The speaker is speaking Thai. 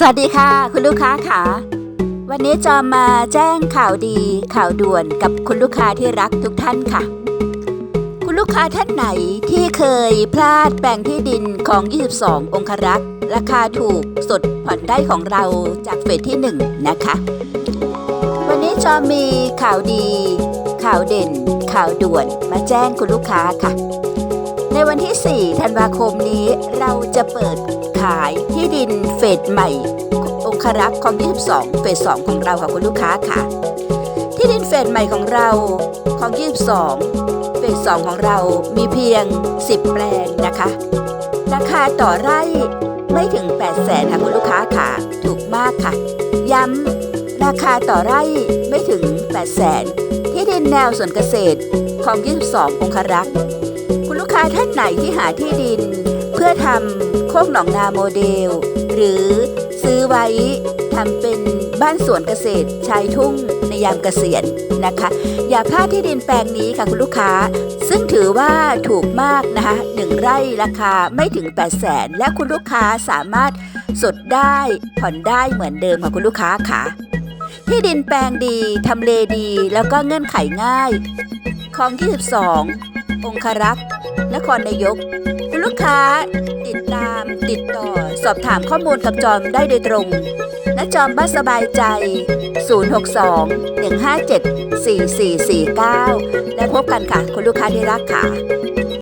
สวัสดีค่ะ คุณลูกค้าค่ะ วันนี้จอมมาแจ้งข่าวดีข่าวด่วนกับคุณลูกค้าที่รักทุกท่านค่ะ คุณลูกค้าท่านไหนที่เคยพลาดแปลงที่ดินของ 22 องครักษ์ราคาถูกสดผ่อนได้ของเราจากเฟสที่ 1 นะคะ วันนี้จอมมีข่าวดี ข่าวเด่น ข่าวด่วนมาแจ้งคุณลูกค้าค่ะ ในวันที่ 4 ธันวาคมนี้ เราจะเปิดขายที่ดินเฟสใหม่ องครักษ์ของ 22 เฟส 2 ของเราค่ะคุณลูกค้าค่ะ ที่ดินเฟสใหม่ของเราของ 22 เฟส 2 ของเรามีเพียง 10 แปลงนะคะ ราคาต่อไร่ไม่ถึง 8 0 0แสนค่ะคุณลูกค้าค่ะ ถูกมากค่ะ ย้ำราคาต่อไร่ไม่ถึง 8 0 0แสนที่ดินแนวสวนเกษตรของ 22 องครักษ์ ค้าท่านไหนที่หาที่ดิน เพื่อทำโคกหนองนาโมเดล หรือซื้อไว้ทำเป็นบ้านสวนเกษตรชายทุ่งในยามเกษียณนะคะ อย่าพลาดที่ดินแปลงนี้ค่ะคุณลูกค้า ซึ่งถือว่าถูกมากนะคะหนึ่งไร่ราคาไม่ถึง 8 0 0แสนและคุณลูกค้าสามารถสดได้ผ่อนได้เหมือนเดิมค่ะคุณลูกค้าค่ะ ที่ดินแปลงดีทำเลดีแล้วก็เงื่อนไขง่าย ของ 22 องครักษ์ นครนายก คุณลูกค้า ติดตามติดต่อ สอบถามข้อมูลกับจอมได้โดยตรงและจอมบ้านสบายใจ 062 157 4449 และพบกันค่ะ คุณลูกค้าที่รักค่ะ